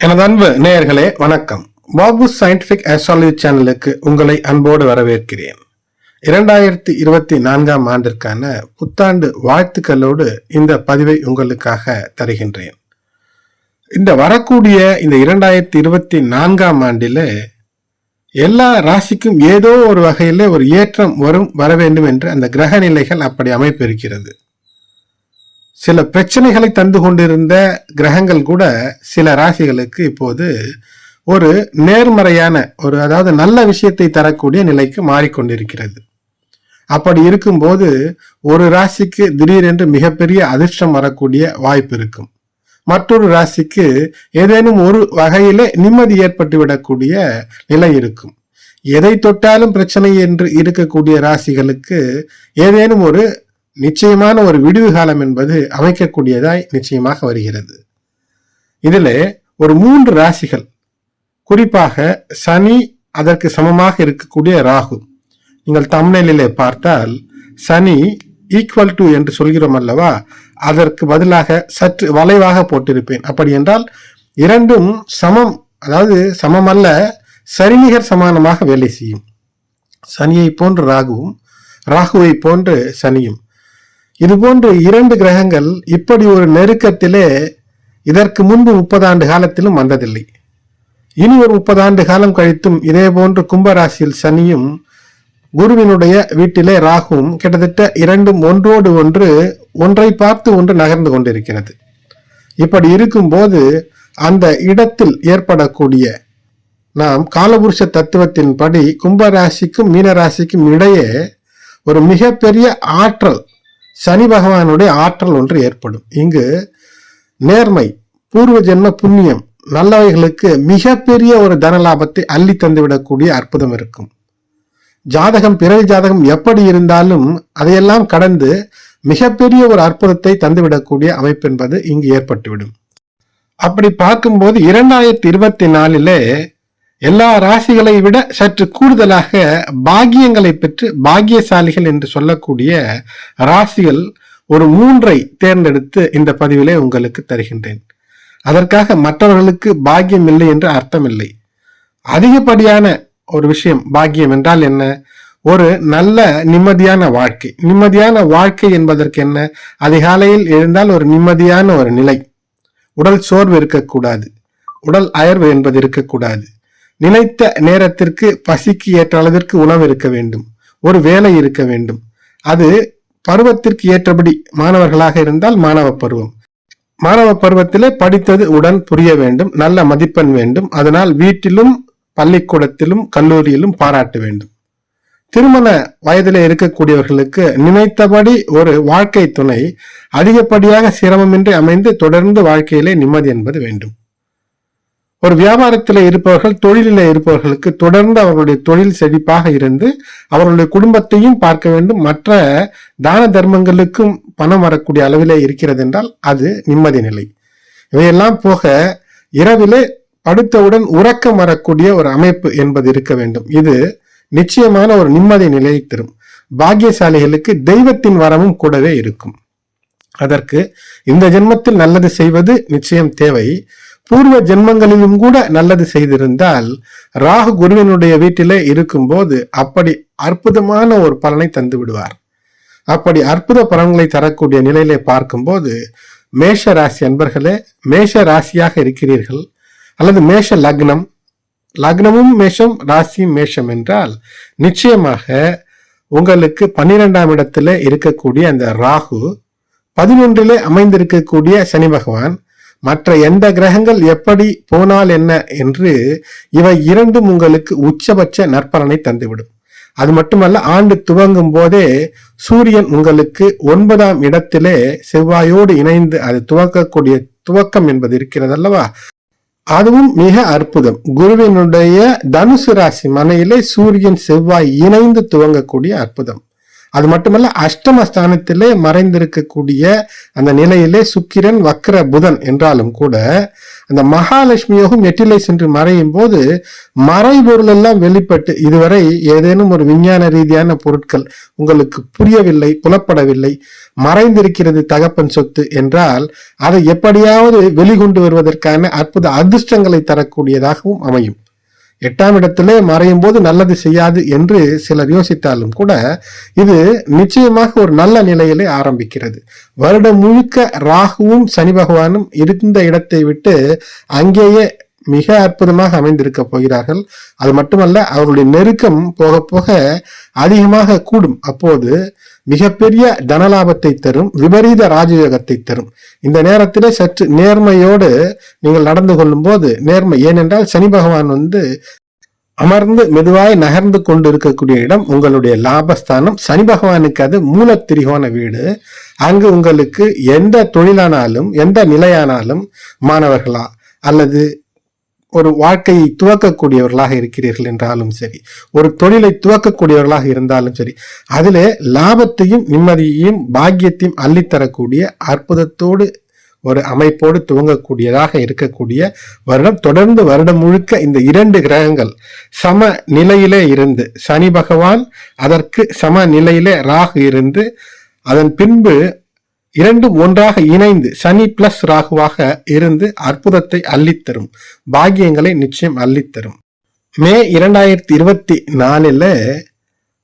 எனது அன்பு நேயர்களே வணக்கம். பாபு சயின்டிபிக் ஆஸ்ட்ராலஜி சேனலுக்கு உங்களை அன்போடு வரவேற்கிறேன். இரண்டாயிரத்தி இருபத்தி நான்காம் ஆண்டிற்கான புத்தாண்டு வாழ்த்துக்களோடு இந்த பதிவை உங்களுக்காக தருகின்றேன். இந்த வரக்கூடிய இந்த இரண்டாயிரத்தி இருபத்தி நான்காம் ஆண்டில் எல்லா ராசிக்கும் ஏதோ ஒரு வகையில் ஒரு ஏற்றம் வரும் வர வேண்டும் என்று அந்த கிரக நிலைகள் அப்படி அமைப்பு இருக்கிறது. சில பிரச்சனைகளை தந்து கொண்டிருந்த கிரகங்கள் கூட சில ராசிகளுக்கு இப்போது ஒரு நேர்மறையான ஒரு அதாவது நல்ல விஷயத்தை தரக்கூடிய நிலைக்கு மாறிக்கொண்டிருக்கிறது. அப்படி இருக்கும்போது ஒரு ராசிக்கு திடீரென்று மிகப்பெரிய அதிர்ஷ்டம் வரக்கூடிய வாய்ப்பு இருக்கும். மற்றொரு ராசிக்கு ஏதேனும் ஒரு வகையில நிம்மதி ஏற்பட்டு விடக்கூடிய நிலை இருக்கும். எதை தொட்டாலும் பிரச்சனை என்று இருக்கக்கூடிய ராசிகளுக்கு ஏதேனும் ஒரு நிச்சயமான ஒரு விடுவு காலம் என்பது அமைக்கக்கூடியதாய் நிச்சயமாக வருகிறது. இதில் ஒரு மூன்று ராசிகள் குறிப்பாக சனி அதற்கு சமமாக இருக்கக்கூடிய ராகு. நீங்கள் தமிழிலே பார்த்தால் சனி ஈக்குவல் டு என்று சொல்கிறோம் அல்லவா? அதற்கு பதிலாக சற்று வளைவாக போட்டிருப்பேன். அப்படி என்றால் இரண்டும் சமம் அதாவது சமம் அல்ல சரிநிகர் சமானமாக வேலை செய்யும். சனியை போன்று ராகுவும் ராகுவை போன்று சனியும். இதுபோன்று இரண்டு கிரகங்கள் இப்படி ஒரு நெருக்கத்திலே இதற்கு முன்பு முப்பது ஆண்டு காலத்திலும் வந்ததில்லை. இனி ஒரு முப்பது ஆண்டு காலம் கழித்தும் இதே போன்று கும்பராசியில் சனியும் குருவினுடைய வீட்டிலே ராகுவும் கிட்டத்தட்ட இரண்டும் ஒன்றோடு ஒன்று ஒன்றை பார்த்து ஒன்று நகர்ந்து கொண்டிருக்கிறது. இப்படி இருக்கும்போது அந்த இடத்தில் ஏற்படக்கூடிய நாம் காலபுருஷ தத்துவத்தின்படி கும்பராசிக்கும் மீனராசிக்கும் இடையே ஒரு மிகப்பெரிய ஆற்றல் சனி பகவானுடைய ஆற்றல் ஒன்று ஏற்படும். இங்கு நேர்மை பூர்வ ஜென்ம புண்ணியம் நல்லவைகளுக்கு மிகப்பெரிய ஒரு தன லாபத்தை அள்ளி தந்துவிடக்கூடிய அற்புதம் இருக்கும். ஜாதகம் பிறவி ஜாதகம் எப்படி இருந்தாலும் அதையெல்லாம் கடந்து மிகப்பெரிய ஒரு அற்புதத்தை தந்துவிடக்கூடிய அமைப்பு என்பது இங்கு ஏற்பட்டுவிடும். அப்படி பார்க்கும்போது இரண்டாயிரத்தி இருபத்தி நாலிலே எல்லா ராசிகளை விட சற்று கூடுதலாக பாகியங்களை பெற்று பாக்கியசாலிகள் என்று சொல்லக்கூடிய ராசிகள் ஒரு மூன்றை தேர்ந்தெடுத்து இந்த பதிவிலே உங்களுக்கு தருகின்றேன். அதற்காக மற்றவர்களுக்கு பாக்கியம் இல்லை என்று அர்த்தம் இல்லை அதிகப்படியான ஒரு விஷயம் பாக்கியம் என்றால் என்ன? ஒரு நல்ல நிம்மதியான வாழ்க்கை. நிம்மதியான வாழ்க்கை என்பதற்கு என்ன? அதிகாலையில் எழுந்தால் ஒரு நிம்மதியான ஒரு நிலை. உடல் சோர்வு இருக்கக்கூடாது. உடல் அயர்வு என்பது இருக்கக்கூடாது. நினைத்த நேரத்திற்கு பசிக்கு ஏற்ற அளவிற்கு உணவு இருக்க வேண்டும். ஒரு வேலை இருக்க வேண்டும். அது பருவத்திற்கு ஏற்றபடி மாணவர்களாக இருந்தால் மாணவ பருவம். மாணவ பருவத்திலே படித்தது உடன் புரிய வேண்டும் நல்ல மதிப்பெண் வேண்டும். அதனால் வீட்டிலும் பள்ளிக்கூடத்திலும் கல்லூரியிலும் பாராட்ட வேண்டும். திருமண வயதிலே இருக்கக்கூடியவர்களுக்கு நினைத்தபடி ஒரு வாழ்க்கை துணை அதிகப்படியாக சிரமமின்றி அமைந்து தொடர்ந்து வாழ்க்கையிலே நிம்மதி என்பது வேண்டும். ஒரு வியாபாரத்தில் இருப்பவர்கள் தொழிலில் இருப்பவர்களுக்கு தொடர்ந்து அவர்களுடைய தொழில் செழிப்பாக இருந்து அவர்களுடைய குடும்பத்தையும் பார்க்க வேண்டும். மற்ற தான தர்மங்களுக்கும் பணம் வரக்கூடிய அளவிலே இருக்கிறது என்றால் அது நிம்மதி நிலை. இவையெல்லாம் போக இரவிலே படுத்தவுடன் உறக்கம் வரக்கூடிய ஒரு அமைப்பு என்பது இருக்க வேண்டும். இது நிச்சயமான ஒரு நிம்மதி நிலையை தரும். பாக்கியசாலிகளுக்கு தெய்வத்தின் வரமும் கூடவே இருக்கும். அதற்கு இந்த ஜென்மத்தில் நல்லது செய்வது நிச்சயம் தேவை. பூர்வ ஜென்மங்களிலும் கூட நல்லது செய்திருந்தால் ராகு குருவினுடைய வீட்டிலே இருக்கும்போது அப்படி அற்புதமான ஒரு பலனை தந்து விடுவார். அப்படி அற்புத பலன்களை தரக்கூடிய நிலையிலே பார்க்கும்போது மேஷ ராசி அன்பர்களே மேஷ ராசியாக இருக்கிறீர்கள் அல்லது மேஷ லக்னம் லக்னமும் மேஷம் ராசியும் மேஷம் என்றால் நிச்சயமாக உங்களுக்கு பன்னிரெண்டாம் இடத்துல இருக்கக்கூடிய அந்த ராகு பதினொன்றிலே அமைந்திருக்கக்கூடிய சனி பகவான் மற்ற எந்த கிரகங்கள் எப்படி போனால் என்ன என்று இவை இரண்டும் உங்களுக்கு உச்சபட்ச நற்பலனை தந்துவிடும். அது மட்டுமல்ல ஆண்டு துவங்கும் போதே சூரியன் உங்களுக்கு ஒன்பதாம் இடத்திலே செவ்வாயோடு இணைந்து அது துவக்கக்கூடிய துவக்கம் என்பது இருக்கிறது அல்லவா அதுவும் மிக அற்புதம். குருவினுடைய தனுசு ராசி மனையிலே சூரியன் செவ்வாய் இணைந்து துவங்கக்கூடிய அற்புதம். அது மட்டுமல்ல அஷ்டமஸ்தானத்திலே மறைந்திருக்கக்கூடிய அந்த நிலையிலே சுக்கிரன் வக்ர புதன் என்றாலும் கூட அந்த மகாலட்சுமியோகம் எட்டிலை சென்று மறையும் போது மறைபொருள் எல்லாம் வெளிப்பட்டு இதுவரை ஏதேனும் ஒரு விஞ்ஞான ரீதியான பொருட்கள் உங்களுக்கு புரியவில்லை புலப்படவில்லை மறைந்திருக்கிறது தகப்பன் சொத்து என்றால் அதை எப்படியாவது வெளிகொண்டு வருவதற்கான அற்புத அதிர்ஷ்டங்களை தரக்கூடியதாகவும் அமையும். எட்டாம் இடத்திலே மறையும் போது நல்லது செய்யாது என்று சிலர் யோசித்தாலும் கூட இது நிச்சயமாக ஒரு நல்ல நிலையிலே ஆரம்பிக்கிறது. வருடம் முழுக்க ராகுவும் சனி பகவானும் இருந்த இடத்தை விட்டு அங்கேயே மிக அற்புதமாக அமைந்திருக்க போகிறார்கள். அது மட்டுமல்ல அவர்களுடைய நெருக்கம் போக போக அதிகமாக கூடும். அப்போது மிகப்பெரிய தனலாபத்தை தரும் விபரீத ராஜயோகத்தை தரும். இந்த நேரத்திலே சற்று நேர்மையோடு நீங்கள் நடந்து கொள்ளும் போது நேர்மை ஏனென்றால் சனி பகவான் வந்து அமர்ந்து மெதுவாய் நகர்ந்து கொண்டு இருக்கக்கூடிய இடம் உங்களுடைய லாபஸ்தானம். சனி பகவானுக்கு அது மூலத்திரிகோண வீடு. அங்கு உங்களுக்கு எந்த தொழிலானாலும் எந்த நிலையானாலும் மாணவர்களா அல்லது ஒரு வாழ்க்கையை துவக்கக்கூடியவர்களாக இருக்கிறீர்கள் என்றாலும் சரி ஒரு தொழிலை துவக்கக்கூடியவர்களாக இருந்தாலும் சரி அதில் லாபத்தையும் நிம்மதியையும் பாக்கியத்தையும் அள்ளித்தரக்கூடிய அற்புதத்தோடு ஒரு அமைப்போடு துவங்கக்கூடியதாக இருக்கக்கூடிய வருடம் தொடர்ந்து வருடம் முழுக்க இந்த இரண்டு கிரகங்கள் சம நிலையிலே இருந்து சனி பகவான் அதற்கு சம நிலையிலே ராகு இருந்து அதன் பின்பு இரண்டும் ஒன்றாக இணைந்து சனி பிளஸ் ராகுவாக இருந்து அற்புதத்தை அள்ளித்தரும். பாக்கியங்களை நிச்சயம் அள்ளித்தரும். மே இரண்டாயிரத்தி இருபத்தி நாலில்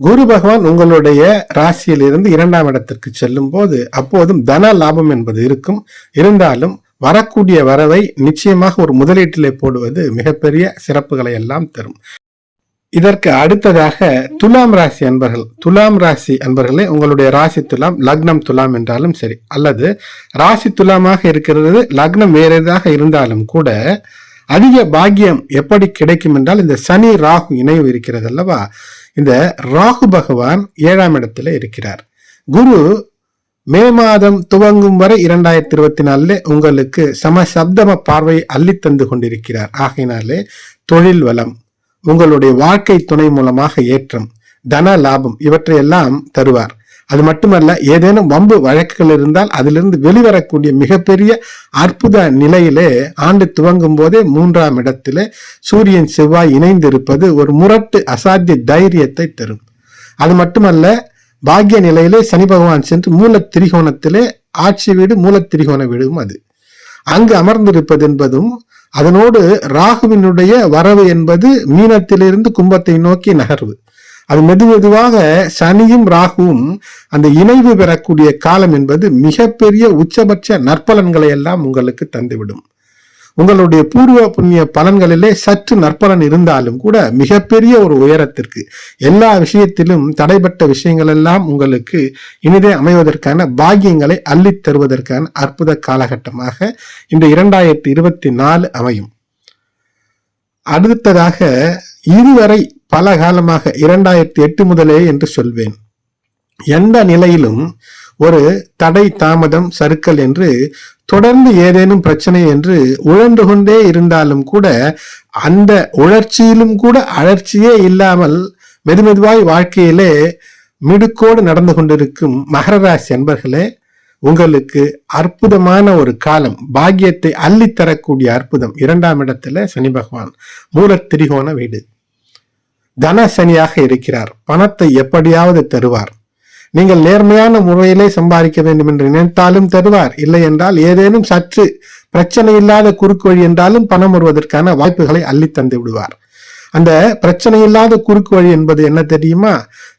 குரு பகவான் உங்களுடைய ராசியிலிருந்து இரண்டாம் இடத்திற்கு செல்லும் போது அப்போதும் தன லாபம் என்பது இருக்கும். இருந்தாலும் வரக்கூடிய வரவை நிச்சயமாக ஒரு முதலீட்டிலே போடுவது மிகப்பெரிய சிறப்புகளை எல்லாம் தரும். இதற்கு அடுத்ததாக துலாம் ராசி அன்பர்கள். துலாம் ராசி அன்பர்களே உங்களுடைய ராசி துலாம் லக்னம் துலாம் என்றாலும் சரி அல்லது ராசி துலாமாக இருக்கிறது லக்னம் வேற எதாக இருந்தாலும் கூட அதிக பாக்கியம் எப்படி கிடைக்கும் என்றால் இந்த சனி ராகு இணைவு இருக்கிறது அல்லவா? இந்த ராகு பகவான் ஏழாம் இடத்துல இருக்கிறார். குரு மே மாதம் துவங்கும் வரை இரண்டாயிரத்தி இருபத்தி நாலுல உங்களுக்கு சம சப்தம பார்வையை அள்ளி தந்து கொண்டிருக்கிறார். ஆகையினாலே தொழில் வளம் உங்களுடைய வாழ்க்கை துணை மூலமாக ஏற்றம் தன லாபம் இவற்றையெல்லாம் தருவார். அது மட்டுமல்ல ஏதேனும் வம்பு வழக்குகள் இருந்தால் அதிலிருந்து வெளிவரக்கூடிய மிகப்பெரிய அற்புத நிலையிலே ஆண்டு துவங்கும் போதே மூன்றாம் இடத்திலே சூரியன் செவ்வாய் இணைந்திருப்பது ஒரு முரட்டு அசாத்திய தைரியத்தை தரும். அது மட்டுமல்ல பாக்கிய நிலையிலே சனி பகவான் சென்று மூல திரிகோணத்திலே ஆட்சி வீடு மூல திரிகோண வீடும் அது. அங்கு அமர்ந்திருப்பது என்பதும் அதனோடு ராகுவினுடைய வரவு என்பது மீனத்திலிருந்து கும்பத்தை நோக்கி நகர்வு. அது மெது மெதுவாக சனியும் ராகுவும் அந்த இணைவு பெறக்கூடிய காலம் என்பது மிகப்பெரிய உச்சபட்ச நற்பலன்களை எல்லாம் உங்களுக்கு தந்துவிடும். உங்களுடைய பூர்வ புண்ணிய பலன்களிலே சற்று நற்பலன் இருந்தாலும் கூட மிகப்பெரிய ஒரு உயரத்திற்கு எல்லா விஷயத்திலும் தடைப்பட்ட விஷயங்கள் எல்லாம் உங்களுக்கு இனிதே அமைவதற்கான பாக்கியங்களை அள்ளித் தருவதற்கான அற்புத காலகட்டமாக இந்த இரண்டாயிரத்தி இருபத்தி நாலு அமையும். அடுத்ததாக இதுவரை பல காலமாக இரண்டாயிரத்தி எட்டு முதலே என்று சொல்வேன். எந்த நிலையிலும் ஒரு தடை தாமதம் சறுக்கல் என்று தொடர்ந்து ஏதேனும் பிரச்சனை என்று உழன்று கொண்டே இருந்தாலும் கூட அந்த உழற்சியிலும் கூட அழற்சியே இல்லாமல் மெதுமெதுவாய் வாழ்க்கையிலே மிடுக்கோடு நடந்து கொண்டிருக்கும் மகர ராசி என்பர்களே உங்களுக்கு அற்புதமான ஒரு காலம் பாக்கியத்தை அள்ளித்தரக்கூடிய அற்புதம். இரண்டாம் இடத்துல சனி பகவான் மூல திரிகோண வீடு. தன சனியாக இருக்கிறார். பணத்தை எப்படியாவது தருவார். நீங்கள் நேர்மையான முறையிலே சம்பாதிக்க வேண்டும் என்று நினைத்தாலும் தருவார். இல்லை என்றால் ஏதேனும் சற்று பிரச்சனை இல்லாத குறுக்கு வழி என்றாலும் பணம் வருவதற்கான வாய்ப்புகளை அள்ளி தந்து விடுவார். அந்த பிரச்சனை இல்லாத குறுக்கு வழி என்பது என்ன தெரியுமா?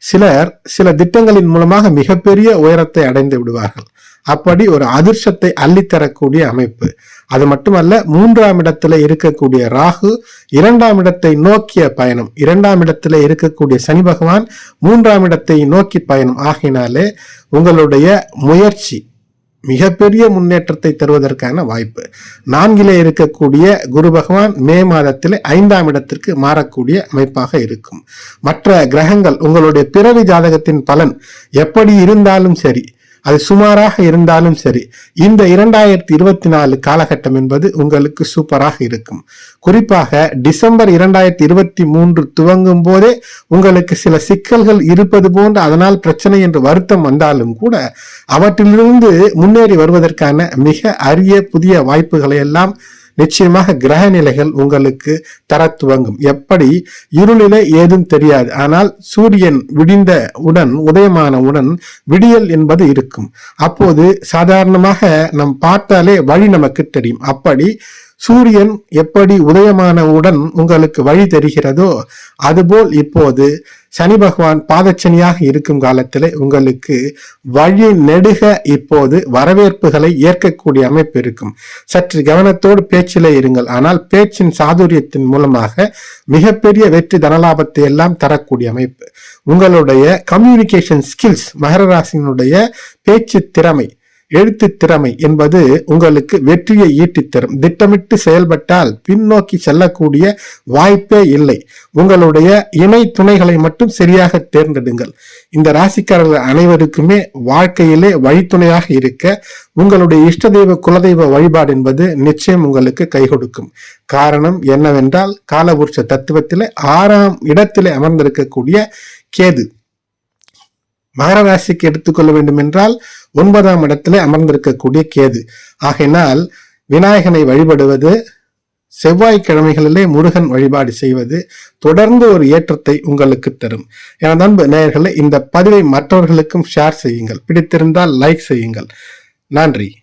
சிலர் சில திட்டங்களின் மூலமாக மிகப்பெரிய உயரத்தை அடைந்து விடுவார்கள். அப்படி ஒரு அதிர்ஷ்டத்தை அள்ளித்தரக்கூடிய அமைப்பு. அது மட்டுமல்ல மூன்றாம் இடத்துல இருக்கக்கூடிய ராகு இரண்டாம் இடத்தை நோக்கிய பயணம். இரண்டாம் இடத்துல இருக்கக்கூடிய சனி பகவான் மூன்றாம் இடத்தை நோக்கி பயணம். ஆகினாலே உங்களுடைய முயற்சி மிகப்பெரிய முன்னேற்றத்தை தருவதற்கான வாய்ப்பு. நான்கிலே இருக்கக்கூடிய குரு பகவான் மே மாதத்தில் ஐந்தாம் இடத்திற்கு மாறக்கூடிய அமைப்பாக இருக்கும். மற்ற கிரகங்கள் உங்களுடைய பிறவி ஜாதகத்தின் பலன் எப்படி இருந்தாலும் சரி அது சுமாராக இருந்தாலும் சரி இந்த இரண்டாயிரத்தி இருபத்தி நாலு காலகட்டம் என்பது உங்களுக்கு சூப்பராக இருக்கும். குறிப்பாக டிசம்பர் இரண்டாயிரத்தி இருபத்தி மூன்று துவங்கும் போதே உங்களுக்கு சில சிக்கல்கள் இருப்பது போன்று அதனால் பிரச்சனை என்று வருத்தம் வந்தாலும் கூட அவற்றிலிருந்து முன்னேறி வருவதற்கான மிக அரிய புதிய வாய்ப்புகளை எல்லாம் நிச்சயமாக கிரக நிலைகள் உங்களுக்கு தர துவங்கும். எப்படி? இருளிலே ஏதும் தெரியாது. ஆனால் சூரியன் விடிந்த உடன் உதயமானவுடன் விடியல் என்பது இருக்கும். அப்போது சாதாரணமாக நம் பார்த்தாலே வழி நமக்கு தெரியும். அப்படி சூரியன் எப்படி உதயமானவுடன் உங்களுக்கு வழி தெரிகிறதோ அதுபோல் இப்போது சனி பகவான் பாதச்சனியாக இருக்கும் காலத்தில் உங்களுக்கு வழி நெடுக இப்போது வரவேற்புகளை ஏற்கக்கூடிய அமைப்பு இருக்கும். சற்று கவனத்தோடு பேச்சிலே இருங்கள். ஆனால் பேச்சின் சாதுரியத்தின் மூலமாக மிகப்பெரிய வெற்றி தனலாபத்தை எல்லாம் தரக்கூடிய அமைப்பு. உங்களுடைய கம்யூனிகேஷன் ஸ்கில்ஸ் மகர ராசியினுடைய பேச்சு திறமை எழுத்து திறமை என்பது உங்களுக்கு வெற்றியை ஈட்டித் தரும். திட்டமிட்டு செயல்பட்டால் பின்னோக்கி செல்லக்கூடிய வாய்ப்பே இல்லை. உங்களுடைய இணை துணைகளை மட்டும் சரியாக தேர்ந்தெடுங்கள். இந்த ராசிக்காரர்கள் அனைவருக்குமே வாழ்க்கையிலே வழித்துணையாக இருக்க உங்களுடைய இஷ்ட தெய்வ குலதெய்வ வழிபாடு என்பது நிச்சயம் உங்களுக்கு கை கொடுக்கும். காரணம் என்னவென்றால் காலபுருஷ தத்துவத்திலே ஆறாம் இடத்திலே அமர்ந்திருக்கக்கூடிய கேது. மகர ராசிக்கு எடுத்துக்கொள்ள வேண்டும் என்றால் ஒன்பதாம் இடத்திலே அமர்ந்திருக்கக்கூடிய கேது. ஆகையினால் விநாயகனை வழிபடுவது செவ்வாய்க்கிழமைகளிலே முருகன் வழிபாடு செய்வது தொடர்ந்து ஒரு ஏற்றத்தை உங்களுக்கு தரும். எனது அன்பு நேயர்களை இந்த பதிவை மற்றவர்களுக்கும் ஷேர் செய்யுங்கள். பிடித்திருந்தால் லைக் செய்யுங்கள். நன்றி.